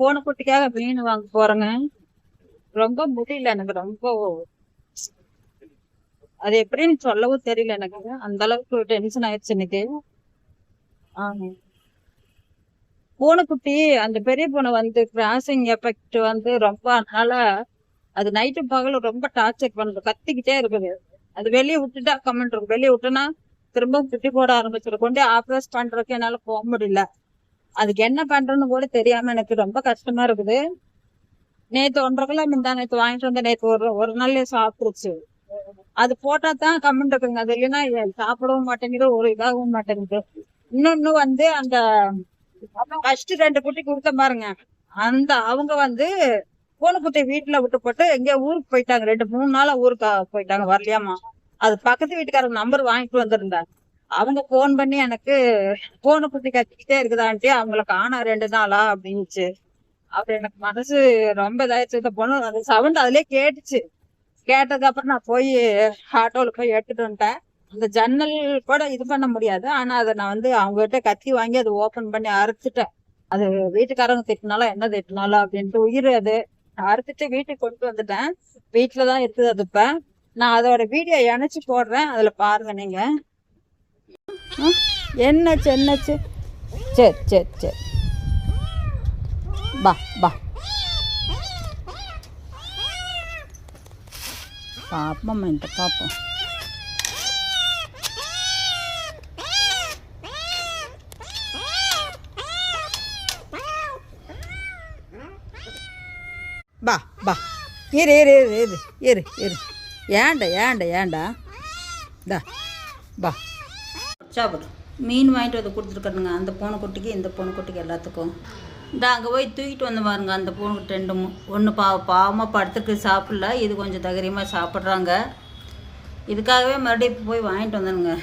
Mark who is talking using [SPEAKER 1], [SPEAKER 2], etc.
[SPEAKER 1] போன குட்டிக்காக மீன் வாங்க போறேங்க. ரொம்ப முடியல எனக்கு ரொம்ப அது எப்படின்னு சொல்லவும் தெரியல எனக்கு. அந்த அளவுக்கு டென்ஷன் ஆயிடுச்சு இன்னைக்கு. பூனைக்குட்டி அந்த பெரிய பூனை வந்து கிராசிங் எஃபெக்ட் வந்து ரொம்ப அதனால அது நைட்டு பகலும் ரொம்ப டார்ச்சர் பண்ணுது. கத்திக்கிட்டே இருக்குது. அது வெளியே விட்டுட்டா கமெண்ட் இருக்கும். வெளியே விட்டுனா திரும்ப குட்டி போட ஆரம்பிச்சிடும். கொண்டே ஆப்ரேஸ் பண்றதுக்கு என்னால போக முடியல. அதுக்கு என்ன பண்றேன்னு கூட தெரியாம எனக்கு ரொம்ப கஷ்டமா இருக்குது. நேத்து ஒன்றரை கிலோ முந்தா நேத்து வாங்கிட்டு வந்த நேத்து ஒரு ஒரு நாள் சாப்பிடுச்சு அது போட்டா தான் கம்மன் இருக்குங்க. அது இல்லைன்னா சாப்பிடவும் மாட்டேங்குது ஒரு இதாகவும் மாட்டேங்குது. இன்னொன்னு வந்து அந்த ஃபர்ஸ்ட் ரெண்டு குட்டி கொடுத்த பாருங்க. அந்த அவங்க வந்து பூனை குட்டி வீட்டுல விட்டு போட்டு எங்கேயோ ஊருக்கு போயிட்டாங்க. ரெண்டு மூணு நாளா ஊருக்கு போயிட்டாங்க. வரலையாமா? அது பக்கத்து வீட்டுக்காரங்க நம்பர் வாங்கிட்டு வந்திருந்தாங்க. அவங்க போன் பண்ணி எனக்கு பூனைக்குட்டி கத்திக்கிட்டே இருக்குதான்ட்டு அவங்கள காணா ரெண்டு நாளா அப்படின்னுச்சு. அப்புறம் எனக்கு மனசு ரொம்ப இதாயிடுச்சு. இந்த பொண்ணு அந்த சவுண்ட் அதுலயே கேட்டுச்சு. கேட்டதுக்கு அப்புறம் நான் போய் ஆட்டோல போய் எடுத்துட்டு வந்துட்டேன். அந்த ஜன்னல் கூட இது பண்ண முடியாது. ஆனா அதை நான் வந்து அவங்க கிட்ட கத்தி வாங்கி அதை ஓபன் பண்ணி அறுத்துட்டேன். அது வீட்டுக்காரங்க திட்டினாலும் என்ன திட்டினாலும் அப்படின்ட்டு உயிர் அது. அறுத்துட்டு வீட்டுக்கு கொண்டு வந்துட்டேன். வீட்டுலதான் இருக்குது அது இப்ப. நான் அதோட வீடியோ இணைச்சு போடுறேன். அதுல பாருங்க நீங்கள் என்னாச்சு என்னாச்சு சரி சரி சரி பா பா பாப்போம் இந்த பாப்போம். பா பா இரு இரு இரு இரு இரு இரு ஏன்டா ஏன்டா ஏன்டா தா பா சாப்பிடு மீன் வாங்கிட்டு வந்து கொடுத்துருக்கணுங்க. அந்த பூனைக்குட்டிக்கு இந்த பூனைக்குட்டிக்கு எல்லாத்துக்கும். இந்த அங்கே போய் தூக்கிட்டு வந்து பாருங்க. அந்த பூனைக்குட்டி ரெண்டும் ஒன்று பா பாவமாக படுத்துருக்கு சாப்பிடல. இது கொஞ்சம் தைரியமாக சாப்பிட்றாங்க. இதுக்காகவே மறுபடியும் போய் வாங்கிட்டு வந்தேனுங்க.